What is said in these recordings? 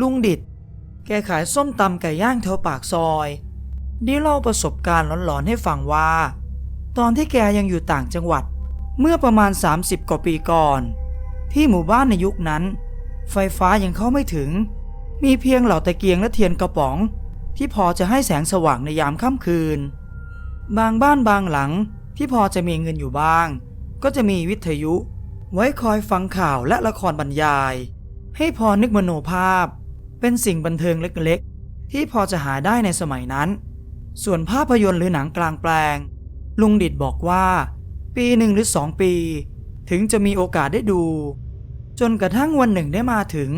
ลุงดิด แกขายส้มตำไก่ย่างแถวปากซอย ได้เล่าประสบการณ์หลอนๆให้ฟังว่า ตอนที่แกยังอยู่ต่างจังหวัด เมื่อประมาณ 30 กว่าปีก่อน ที่หมู่บ้านในยุคนั้น ไฟฟ้ายังเข้าไม่ถึง มีเพียงเหล่าตะเกียงและเทียนกระป๋อง ที่พอจะให้แสงสว่างในยามค่ำคืน บางบ้านบางหลังที่พอจะมีเงินอยู่บ้าง ก็จะมีวิทยุ ไว้คอยฟังข่าวและละครบรรยาย ให้พอนึกมโนภาพ เป็นสิ่งบันเทิงเล็กๆ ที่พอจะหาได้ในสมัยนั้น ส่วนภาพยนตร์หรือหนังกลางแปลง ลุงดิดบอกว่า ปีหนึ่งหรือสองปี ถึงจะมีโอกาสได้ดู จนกระทั่งวันหนึ่งได้มาถึง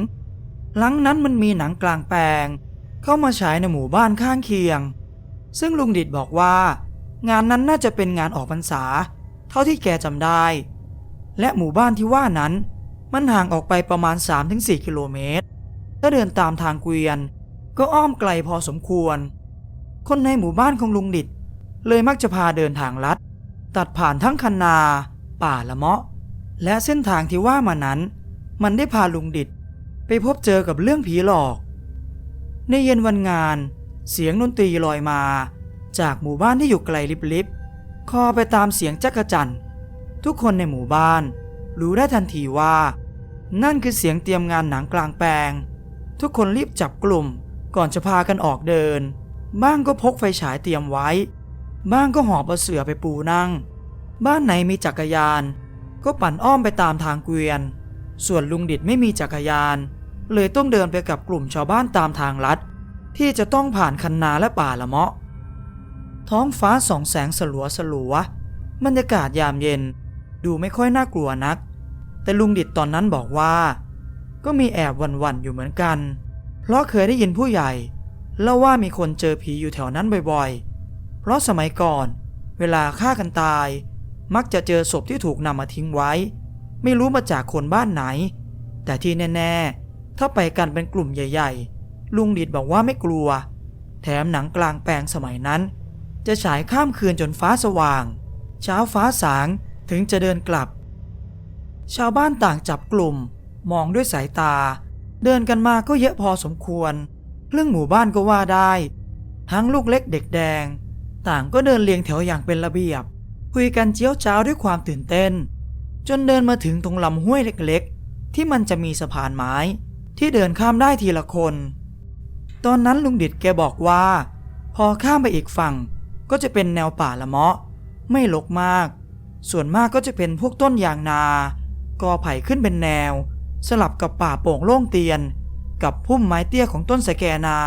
หลังนั้นมันมีหนังกลางแปลง เข้ามาฉายในหมู่บ้านข้างเคียง ซึ่งลุงดิดบอกว่า งานนั้นน่าจะเป็นงานออกพรรษา เท่าที่แกจำได้ และหมู่บ้านที่ว่านั้น มันห่างออกไปประมาณ 3-4 กิโลเมตร ถ้าเดินตามทางเกวียน ก็อ้อมไกลพอสมควร คนในหมู่บ้านของลุงดิดเลยมักจะพาเดินทางลัด ตัดผ่านทั้งคันนา ป่าละเมาะ และเส้นทางที่ว่ามานั้น มันได้พาลุงดิดไปพบเจอกับเรื่องผีหลอก ในเย็นวันงาน เสียงดนตรีลอยมา จากหมู่บ้านที่อยู่ไกลลิบๆคอไปตามเสียงจักรจันทร์ทุกคนในหมู่บ้าน รู้ได้ทันทีว่า นั่นคือเสียงเตรียมงานหนังกลางแปลง ทุกคนรีบจับกลุ่ม ก่อนจะพากันออกเดิน บ้างก็พกไฟฉายเตรียมไว้ บ้างก็หอบเอาเสื่อไปปูนั่ง บ้านไหนมีจักรยาน ก็ปั่นอ้อมไปตามทางเกวียน ส่วนลุงดิดไม่มีจักรยาน เลยต้องเดินไปกับกลุ่มชาวบ้านตามทางลัด ที่จะต้องผ่านคันนาและป่าละเมาะ ท้องฟ้าส่องแสงสลัวสลัวบรรยากาศยามเย็น ดูไม่ค่อยน่ากลัวนัก แต่ลุงดิดตอนนั้นบอกว่า ก็มีแอบหวันๆอยู่เหมือนกัน เพราะเคยได้ยินผู้ใหญ่เล่าว่ามีคนเจอผีอยู่แถวนั้นบ่อยๆ เพราะสมัยก่อน เวลาฆ่ากันตาย มักจะเจอศพที่ถูกนำมาทิ้งไว้ ไม่รู้มาจากคนบ้านไหน แต่ที่แน่ๆ ถ้าไปกันเป็นกลุ่มใหญ่ ๆ ลุงดิดบอกว่าไม่กลัว แถมหนังกลางแปลงสมัยนั้น จะฉายข้ามคืนจนฟ้าสว่าง เช้าฟ้าสางถึงจะเดินกลับ ชาวบ้านต่างจับกลุ่ม มองด้วยสายตา เดินกันมาก็เยอะพอสมควรเรื่องหมู่บ้านก็ว่าได้ ทั้งลูกเล็กเด็กแดง ต่างก็เดินเรียงแถวอย่างเป็นระเบียบ คุยกันเจียวจ้าวด้วยความตื่นเต้น จนเดินมาถึงตรงลำห้วยเล็กๆ ที่มันจะมีสะพานไม้ที่เดินข้ามได้ทีละคน ตอนนั้นลุงดิดแกบอกว่า พอข้ามไปอีกฝั่งก็จะเป็นแนวป่าละเมาะ ไม่ลกมาก ส่วนมากก็จะเป็นพวกต้นยางนา กอไผ่ขึ้นเป็นแนว สลับกับป่าโป่งโล่งเตียน กับพุ่มไม้เตี้ยของต้นสแกนา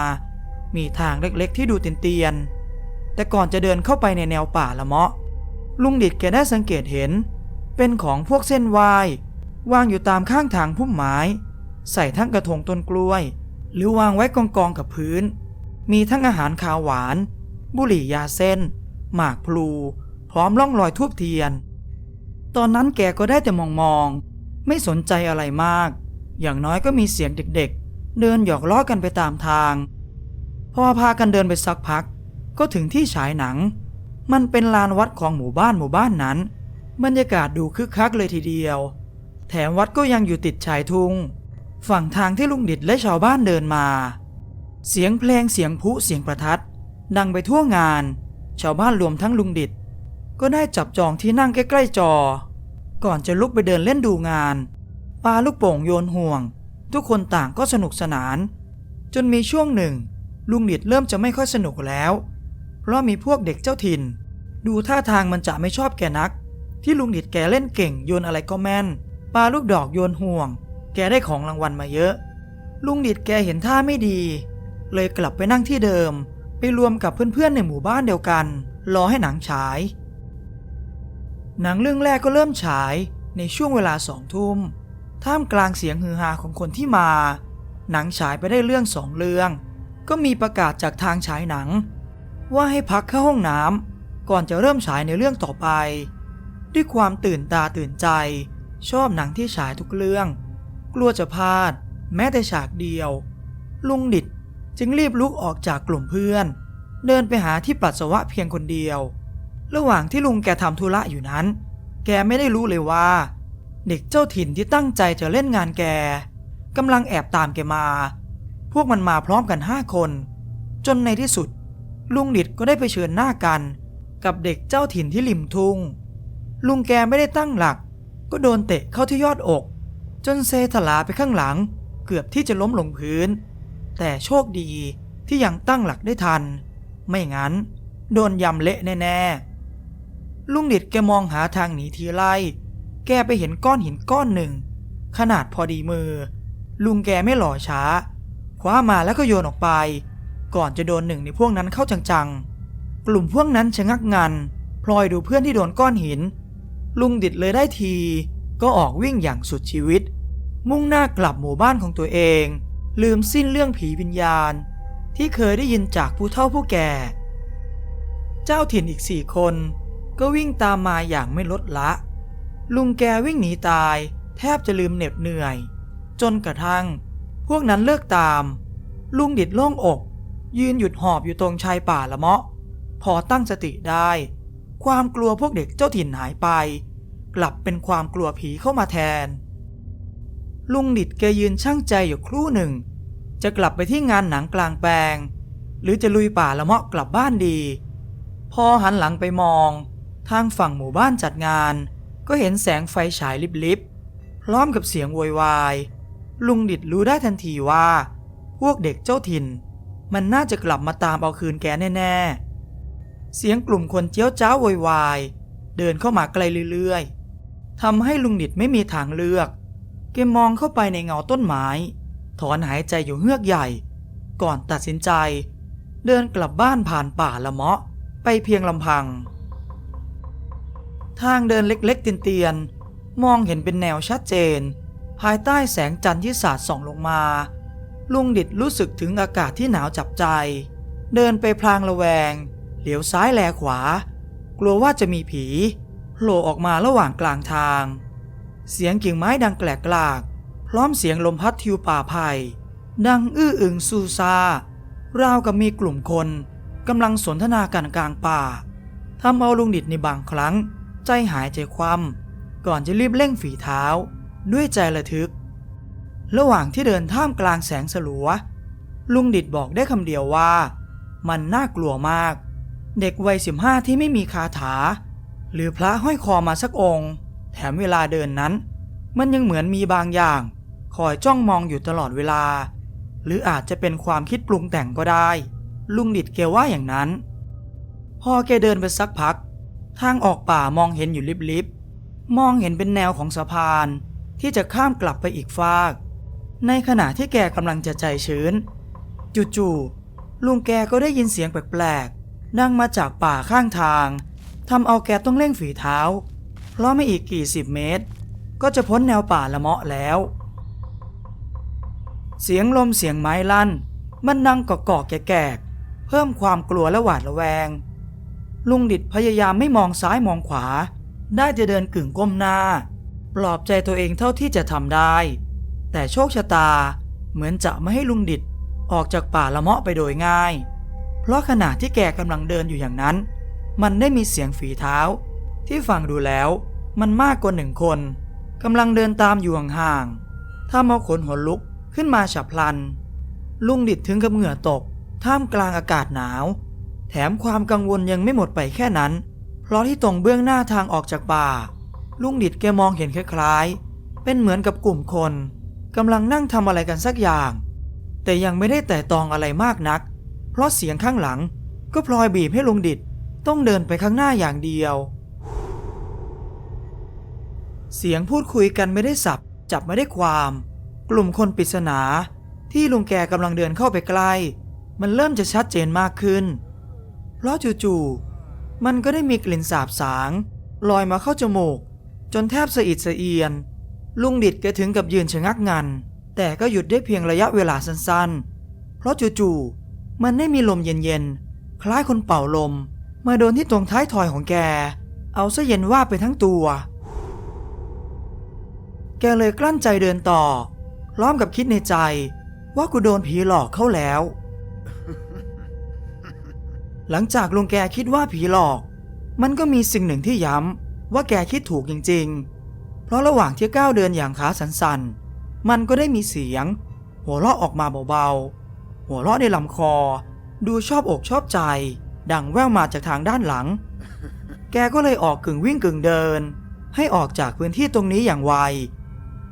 มีทางเล็กๆที่ดูเตียนๆแต่ก่อนจะเดินเข้าไปในแนวป่าละเมาะ ลุงดิดแกได้สังเกตเห็น เป็นของพวกเส้นไหววางอยู่ตามข้างทางพุ่มไม้ ใส่ทั้งกระทงต้นกล้วย หรือวางไว้กองกองๆกับพื้น มีทั้งอาหารคาวหวาน บุหรี่ยาเส้น หมากพลู พร้อมร่องรอยทูบเทียน ตอนนั้นแกก็ได้แต่มองมอง ไม่สนใจอะไรมาก อย่างน้อยก็มีเสียงเด็กๆ เดินหยอกล้อกันไปตามทาง พอพากันเดินไปสักพัก ก็ถึงที่ฉายหนัง มันเป็นลานวัดของหมู่บ้านหมู่บ้านนั้น บรรยากาศดูคึกคักเลยทีเดียว แถมวัดก็ยังอยู่ติดชายทุ่ง ฝั่งทางที่ลุงดิดและชาวบ้านเดินมา เสียงเพลงเสียงพลุเสียงประทัด ดังไปทั่วงาน ชาวบ้านรวมทั้งลุงดิดก็ได้จับจองที่นั่งใกล้ๆจอ ก่อนจะลุกไปเดินเล่นดูงานปาลูกโป่งโยนห่วง ทุกคนต่างก็สนุกสนาน จนมีช่วงหนึ่ง ลุงดิดเริ่มจะไม่ค่อยสนุกแล้ว เพราะมีพวกเด็กเจ้าถิ่น ดูท่าทางมันจะไม่ชอบแกนัก ที่ลุงดิดแกเล่นเก่งโยนอะไรก็แม่นปาลูกดอกโยนห่วง แกได้ของรางวัลมาเยอะ ลุงดิดแกเห็นท่าไม่ดี เลยกลับไปนั่งที่เดิม ไปรวมกับเพื่อนๆในหมู่บ้านเดียวกัน รอให้หนังฉาย หนังเรื่องแรกก็เริ่มฉายในช่วงเวลาสองทุ่ม ท่ามกลางเสียงฮือฮาของคนที่มา หนังฉายไปได้เรื่องสองเรื่อง ก็มีประกาศจากทางฉายหนัง ว่าให้พักเข้าห้องน้ำก่อนจะเริ่มฉายในเรื่องต่อไป ด้วยความตื่นตาตื่นใจ ชอบหนังที่ฉายทุกเรื่อง กลัวจะพลาด แม้แต่ฉากเดียว ลุงดิดจึงรีบลุกออกจากกลุ่มเพื่อน เดินไปหาที่ปัสสาวะเพียงคนเดียว ระหว่างที่ลุงแกทำธุระอยู่นั้น แกไม่ได้รู้เลยว่า เด็กเจ้าถิ่นที่ตั้งใจจะเล่นงานแกกำลังแอบตามแกมา พวกมันมาพร้อมกันห้าคน จนในที่สุด ลุงดิดก็ได้ไปเชิญหน้ากัน กับเด็กเจ้าถิ่นที่ริมทุ่งลุงแกไม่ได้ตั้งหลัก ก็โดนเตะเข้าที่ยอดอก จนเซถลาไปข้างหลัง เกือบที่จะล้มลงพื้น แต่โชคดีที่ยังตั้งหลักได้ทัน ไม่งั้น โดนยำเละแน่ๆ ลุงเดิดแกมองหาทางหนีทีไล่แกไปเห็นก้อนหินก้อนหนึ่ง ขนาดพอดีมือ ลุงแกไม่หล่อช้า คว้ามาแล้วก็โยนออกไป ก่อนจะโดนหนึ่งในพวกนั้นเข้าจังๆ กลุ่มพวกนั้นชะงักงัน พลอยดูเพื่อนที่โดนก้อนหิน ลุงดิดเลยได้ที ก็ออกวิ่งอย่างสุดชีวิต มุ่งหน้ากลับหมู่บ้านของตัวเอง ลืมสิ้นเรื่องผีวิญญาณ ที่เคยได้ยินจากผู้เฒ่าผู้แก่ เจ้าถิ่นอีกสี่คน ก็วิ่งตามมาอย่างไม่ลดละ ลุงแกวิ่งหนีตาย แทบจะลืมเหน็บเหนื่อย จนกระทั่ง พวกนั้นเลิกตาม ลุงดิดโล่งอก ยืนหยุดหอบอยู่ตรงชายป่าละเมาะ พอตั้งสติได้ ความกลัวพวกเด็กเจ้าถิ่นหายไป กลับเป็นความกลัวผีเข้ามาแทน ลุงดิดแกยืนช่างใจอยู่ครู่หนึ่ง จะกลับไปที่งานหนังกลางแปลง หรือจะลุยป่าละเมาะกลับบ้านดี พอหันหลังไปมอง ทางฝั่งหมู่บ้านจัดงาน ก็เห็นแสงไฟฉายลิบๆ พร้อมกับเสียงโวยวาย ลุงดิดรู้ได้ทันทีว่า พวกเด็กเจ้าถิ่น มันน่าจะกลับมาตามเอาคืนแกแน่ๆ เสียงกลุ่มคนเจียวจ้าวโวยวาย เดินเข้ามาไกลเรื่อยๆทำให้ลุงดิดไม่มีทางเลือกแกมองเข้าไปในเงาต้นไม้ ถอนหายใจอยู่เฮือกใหญ่ ก่อนตัดสินใจ เดินกลับบ้านผ่านป่าละเมาะไปเพียงลำพัง ทางเดินเล็กๆเตียนๆมองเห็นเป็นแนวชัดเจน ภายใต้แสงจันทร์ที่สาดส่องลงมา ลุงดิดรู้สึกถึงอากาศที่หนาวจับใจ เดินไปพลางระแวง เหลียวซ้ายแลขวา กลัวว่าจะมีผีโผล่ออกมาระหว่างกลางทาง เสียงกิ่งไม้ดังแกลกลาก พร้อมเสียงลมพัดทิวป่าไผ่ดังอื้ออึงซูซาราวกับมีกลุ่มคนกำลังสนทนากันกลางป่าทำเอาลุงดิดในบางครั้ง ใจหายใจคว่ำก่อนจะรีบเร่งฝีเท้า ด้วยใจระทึก ระหว่างที่เดินท่ามกลางแสงสลัว ลุงดิดบอกได้คำเดียวว่า มันน่ากลัวมาก เด็กวัยสิบห้าที่ไม่มีคาถา หรือพระห้อยคอมาสักองค์ แถมเวลาเดินนั้น มันยังเหมือนมีบางอย่าง คอยจ้องมองอยู่ตลอดเวลา หรืออาจจะเป็นความคิดปรุงแต่งก็ได้ ลุงดิดแกว่าอย่างนั้น พอแกเดินไปสักพัก ทางออกป่ามองเห็นอยู่ลิบๆ มองเห็นเป็นแนวของสะพาน ที่จะข้ามกลับไปอีกฟาก ในขณะที่แกกำลังจะใจชื้น จู่ๆลุงแกก็ได้ยินเสียงแปลกๆดังมาจากป่าข้างทางทำเอาแกต้องเร่งฝีเท้า เพราะไม่อีกกี่สิบเมตร ก็จะพ้นแนวป่าละเมาะแล้ว เสียงลมเสียงไม้ลั่น มันดังกอกๆแก่ๆเพิ่มความกลัวและหวาดระแวง ลุงดิดพยายามไม่มองซ้ายมองขวา ได้จะเดินกึ่งก้มหน้า ปลอบใจตัวเองเท่าที่จะทำได้ แต่โชคชะตาเหมือนจะไม่ให้ลุงดิดออกจากป่าละเมาะไปโดยง่าย เพราะขณะที่แกกำลังเดินอยู่อย่างนั้น มันได้มีเสียงฝีเท้า ที่ฟังดูแล้วมันมากกว่าหนึ่งคนกำลังเดินตามอยู่ห่างๆถ้าเอาขนหัวลุกขึ้นมาฉับพลัน ลุงดิดถึงกับเหงื่อตก ท่ามกลางอากาศหนาว แถมความกังวลยังไม่หมดไปแค่นั้น เพราะที่ตรงเบื้องหน้าทางออกจากป่า ลุงดิดแกมองเห็นคล้ายๆ เป็นเหมือนกับกลุ่มคนกำลังนั่งทำอะไรกันสักอย่าง แต่ยังไม่ได้แต่ตองอะไรมากนัก เพราะเสียงข้างหลังก็พลอยบีบให้ลุงดิดต้องเดินไปข้างหน้าอย่างเดียว เสียงพูดคุยกันไม่ได้สับจับไม่ได้ความ กลุ่มคนปริศนา ที่ลุงแกกำลังเดินเข้าไปใกล้ มันเริ่มจะชัดเจนมากขึ้น เพราะจู่ๆมันก็ได้มีกลิ่นสาบสางลอยมาเข้าจมูก จนแทบสะอิดสะเอียน ลุงดิดแกถึงกับยืนชะงักงัน แต่ก็หยุดได้เพียงระยะเวลาสั้นๆ เพราะจู่ๆมันได้มีลมเย็นๆ คล้ายคนเป่าลม มาโดนที่ตรงท้ายทอยของแก เอาซะเย็นว่าไปทั้งตัว แกเลยกลั้นใจเดินต่อพร้อมกับคิดในใจว่ากูโดนผีหลอกเข้าแล้ว หลังจากลุงแกคิดว่าผีหลอก มันก็มีสิ่งหนึ่งที่ย้ำว่าแกคิดถูกจริง ๆ เพราะระหว่างที่ก้าวเดินอย่างขาสันๆ มันก็ได้มีเสียง หัวเราะออกมาเบาๆ หัวเราะในลำคอ ดูชอบอกชอบใจ ดังแว่วมาจากทางด้านหลัง แกก็เลยออกกึ่งวิ่งกึ่งเดิน ให้ออกจากพื้นที่ตรงนี้อย่างไว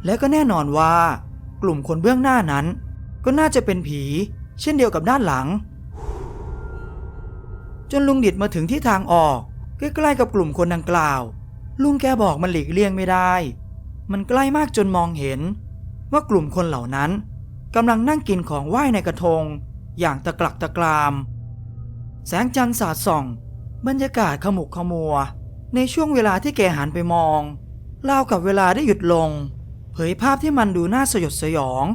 และก็แน่นอนว่ากลุ่มคนเบื้องหน้านั้น ก็น่าจะเป็นผี เช่นเดียวกับด้านหลัง จนลุงดิดมาถึงที่ทางออกใกล้ๆกับกลุ่มคนดังกล่าว ลุงแกบอกมันหลีกเลี่ยงไม่ได้ มันใกล้มากจนมองเห็น ว่ากลุ่มคนเหล่านั้นกำลังนั่งกินของไหว้ในกระทง อย่างตะกลักตะกราม แสงจันทร์สาดส่อง บรรยากาศขมุกขมัว ในช่วงเวลาที่แกหันไปมองราวกับเวลาได้หยุดลง เผยภาพที่มันดูน่าสยดสยอง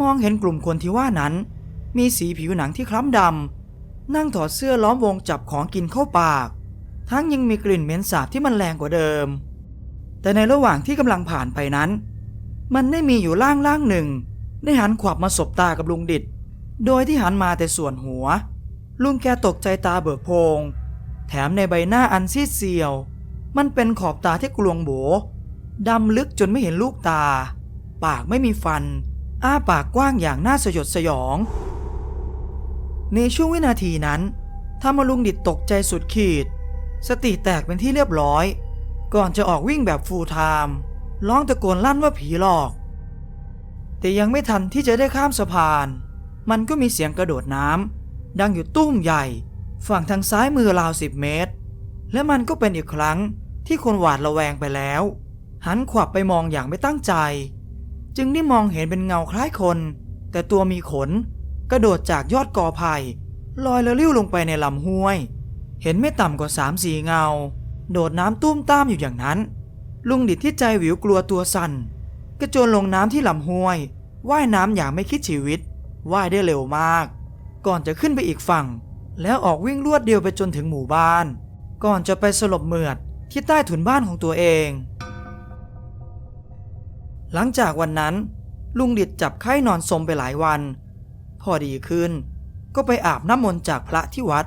มองเห็นกลุ่มคนที่ว่านั้น มีสีผิวหนังที่คล้ำดำ นั่งถอดเสื้อล้อมวงจับของกินเข้าปาก ทั้งยังมีกลิ่นเหม็นสาบที่มันแรงกว่าเดิม แต่ในระหว่างที่กำลังผ่านไปนั้น มันได้มีอยู่ล่างล่างหนึ่ง ได้หันขวับมาสบตากับลุงดิดโดยที่หันมาแต่ส่วนหัว ลุงแกตกใจตาเบิกโพง แถมในใบหน้าอันซีดเซียว มันเป็นขอบตาที่กลวงโบดำลึกจนไม่เห็นลูกตา ปากไม่มีฟัน อ้าปากกว้างอย่างน่าสยดสยอง ในช่วงวินาทีนั้นทำเอาลุงดิดตกใจสุดขีด สติแตกเป็นที่เรียบร้อย ก่อนจะออกวิ่งแบบฟูลไทม์ร้องตะโกนลั่นว่าผีหลอก แต่ยังไม่ทันที่จะได้ข้ามสะพาน มันก็มีเสียงกระโดดน้ำดังอยู่ตุ้มใหญ่ ฝั่งทางซ้ายมือราวสิบเมตร และมันก็เป็นอีกครั้งที่คนหวาดระแวงไปแล้ว หันขวับไปมองอย่างไม่ตั้งใจ จึงได้มองเห็นเป็นเงาคล้ายคน แต่ตัวมีขน กระโดดจากยอดกอไผ่ลอยละลิ้วลงไปในลำห้วย เห็นไม่ต่ำกว่าสามสี่เงา โดดน้ำตุ้มตามอยู่อย่างนั้น ลุงดิดที่ใจหวิวกลัวตัวสั่นกระโจนลงน้ำที่ลำห้วยว่ายน้ำอย่างไม่คิดชีวิตว่ายได้เร็วมาก ก่อนจะขึ้นไปอีกฝั่ง แล้วออกวิ่งรวดเดียวไปจนถึงหมู่บ้าน ก่อนจะไปสลบเหมือดที่ใต้ถุนบ้านของตัวเอง หลังจากวันนั้น ลุงดิดจับไข้นอนสมไปหลายวัน พอดีขึ้น ก็ไปอาบน้ำมนต์จากพระที่วัด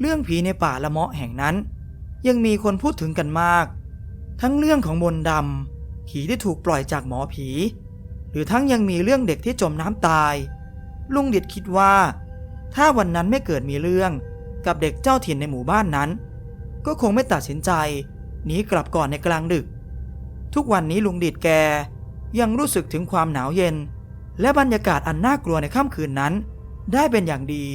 เรื่องผีในป่าละเมาะแห่งนั้น ยังมีคนพูดถึงกันมาก ทั้งเรื่องของมนต์ดำผีที่ถูกปล่อยจากหมอผี หรือทั้งยังมีเรื่องเด็กที่จมน้ำตาย ลุงเดิดคิดว่า ถ้าวันนั้นไม่เกิดมีเรื่องกับเด็กเจ้าถิ่นในหมู่บ้านนั้น ก็คงไม่ตัดสินใจหนีกลับก่อนในกลางดึก ทุกวันนี้ลุงดิดแกยังรู้สึกถึงความหนาวเย็น และบรรยากาศอันน่ากลัวในค่ำคืนนั้น ได้เป็นอย่างดี